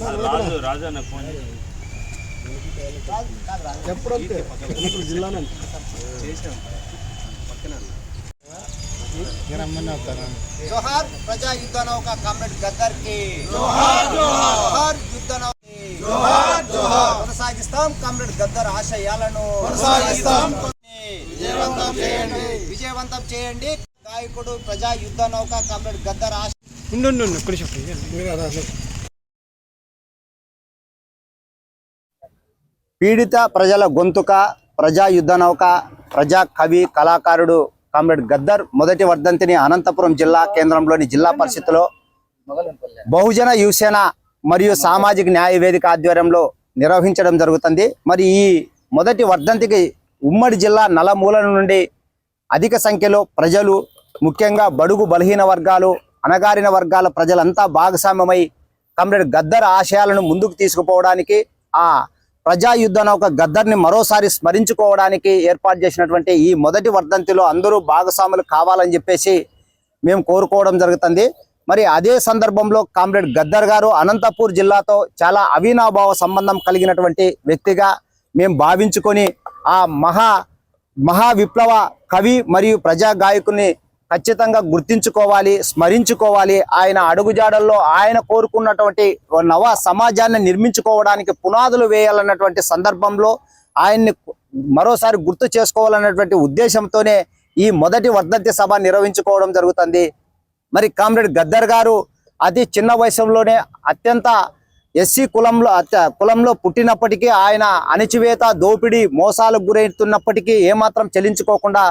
Rajanna phone ఎప్పుడంతే? ఇప్పుడు జిల్లానే. జోహార్ ప్రజా యుద్ధ నౌక కామ్రేడ్ గద్దర్కి జోహార్. జోహార్ యుద్ధ నౌక కొనసాగిస్తాం కామ్రేడ్ గద్దర్ ఆశయాలను. కొనసాగిస్తాం. విజయవంతం చేయండి. విజయవంతం చేయండి. గాయకుడు ప్రజా యుద్ధ నౌక కామ్రేడ్ గద్దర్ ఆశ ఉండు ఉండు ఉండు, ఒక్క పీడిత ప్రజల గొంతుక ప్రజా యుద్ధ నౌక ప్రజా కవి కళాకారుడు కామ్రేడ్ గద్దర్ మొదటి వర్ధంతిని అనంతపురం జిల్లా కేంద్రంలోని జిల్లా పరిషత్లో బహుజన యువసేన మరియు సామాజిక న్యాయ వేదిక ఆధ్వర్యంలో నిర్వహించడం జరుగుతుంది. మరి ఈ మొదటి వర్ధంతికి ఉమ్మడి జిల్లా నలమూలల నుండి అధిక సంఖ్యలో ప్రజలు ముఖ్యంగా బడుగు బలహీన వర్గాలు అణగారిన వర్గాల ప్రజలంతా భాగస్వామ్యమై కామ్రేడ్ గద్దర్ ఆశయాలను ముందుకు తీసుకుపోవడానికి ఆ ప్రజా యుద్ధ నౌక గద్దర్ని మరోసారి స్మరించుకోవడానికి ఏర్పాటు చేసినటువంటి ఈ మొదటి వర్ధంతిలో అందరూ భాగస్వాములు కావాలని చెప్పేసి మేము కోరుకోవడం జరుగుతుంది. మరి అదే సందర్భంలో కామ్రేడ్ గద్దర్ గారు అనంతపూర్ జిల్లాతో చాలా అవినాభావ సంబంధం కలిగినటువంటి వ్యక్తిగా మేము భావించుకొని ఆ మహా మహా విప్లవ కవి మరియు ప్రజా గాయకుని ఖచ్చితంగా గుర్తించుకోవాలి స్మరించుకోవాలి. ఆయన అడుగుజాడల్లో ఆయన కోరుకున్నటువంటి నవ సమాజాన్ని నిర్మించుకోవడానికి పునాదులు వేయాలన్నటువంటి సందర్భంలో ఆయన్ని మరోసారి గుర్తు చేసుకోవాలన్నటువంటి ఉద్దేశంతోనే ఈ మొదటి వర్ధంతి సభ నిర్వహించుకోవడం జరుగుతుంది. మరి కామ్రేడ్ గద్దర్ గారు అతి చిన్న వయసులోనే అత్యంత ఎస్సీ కులంలో అత్య కులంలో పుట్టినప్పటికీ ఆయన అణిచివేత దోపిడీ మోసాలకు గురవుతున్నప్పటికీ ఏమాత్రం చెల్లించుకోకుండా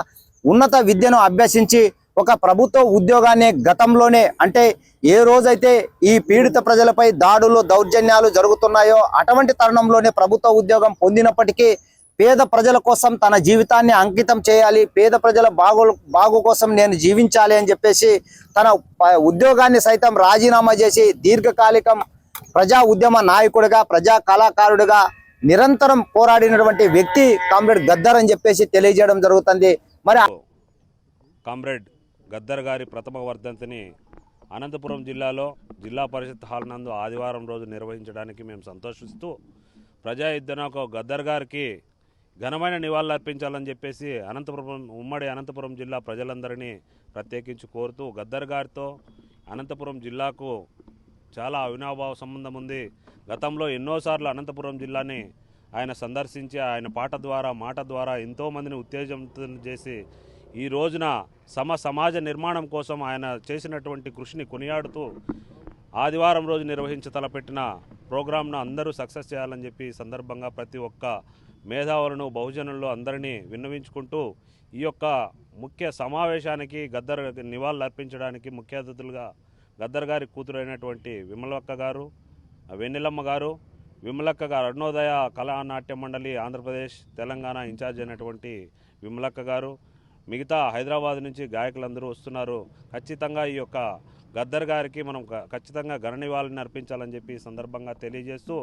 ఉన్నత విద్యను అభ్యసించి ఒక ప్రభుత్వ ఉద్యోగాన్ని గతంలోనే అంటే ఏ రోజైతే ఈ పీడిత ప్రజలపై దాడులు దౌర్జన్యాలు జరుగుతున్నాయో అటువంటి తరుణంలోనే ప్రభుత్వ ఉద్యోగం పొందినప్పటికీ పేద ప్రజల కోసం తన జీవితాన్ని అంకితం చేయాలి పేద ప్రజల బాగు బాగు కోసం నేను జీవించాలి అని చెప్పేసి తన ఉద్యోగాన్ని సైతం రాజీనామా చేసి దీర్ఘకాలికం ప్రజా ఉద్యమ నాయకుడిగా ప్రజా కళాకారుడిగా నిరంతరం పోరాడినటువంటి వ్యక్తి కామ్రేడ్ గద్దర్ అని చెప్పేసి తెలియజేయడం జరుగుతుంది. మరి కామ్రేడ్ గద్దర్ గారి ప్రథమ వర్ధంతిని అనంతపురం జిల్లాలో జిల్లా పరిషత్ హాల్ నందు ఆదివారం రోజు నిర్వహించడానికి మేము సంతోషిస్తూ ప్రజా యుద్ధనకు గద్దర్ గారికి ఘనమైన నివాళులు అర్పించాలని చెప్పేసి అనంతపురం ఉమ్మడి అనంతపురం జిల్లా ప్రజలందరినీ ప్రత్యేకించి కోరుతూ గద్దర్ గారితో అనంతపురం జిల్లాకు చాలా అవినాభావ సంబంధం ఉంది. గతంలో ఎన్నోసార్లు అనంతపురం జిల్లాని ఆయన సందర్శించి ఆయన పాట ద్వారా మాట ద్వారా ఎంతోమందిని ఉత్తేజం చేసి ఈ రోజున సమ సమాజ నిర్మాణం కోసం ఆయన చేసినటువంటి కృషిని కొనియాడుతూ ఆదివారం రోజు నిర్వహించి తలపెట్టిన ప్రోగ్రాంను అందరూ సక్సెస్ చేయాలని చెప్పి సందర్భంగా ప్రతి ఒక్క మేధావులను బహుజనుల్లో అందరినీ విన్నవించుకుంటూ ఈ యొక్క ముఖ్య సమావేశానికి గద్దర్ నివాళులు అర్పించడానికి ముఖ్య అతిథులుగా గద్దర్ గారి కూతురైనటువంటి విమలక్క గారు వెన్నెలమ్మ గారు విమలక్క గారు అరుణోదయ కళానాట్య మండలి ఆంధ్రప్రదేశ్ తెలంగాణ ఇన్ఛార్జ్ అయినటువంటి విమలక్క గారు మిగతా హైదరాబాద్ నుంచి గాయకులందరూ వస్తున్నారు. ఖచ్చితంగా ఈ యొక్క గద్దర్ గారికి మనం ఖచ్చితంగా ఘన నివాళిని అర్పించాలని చెప్పి సందర్భంగా తెలియజేస్తూ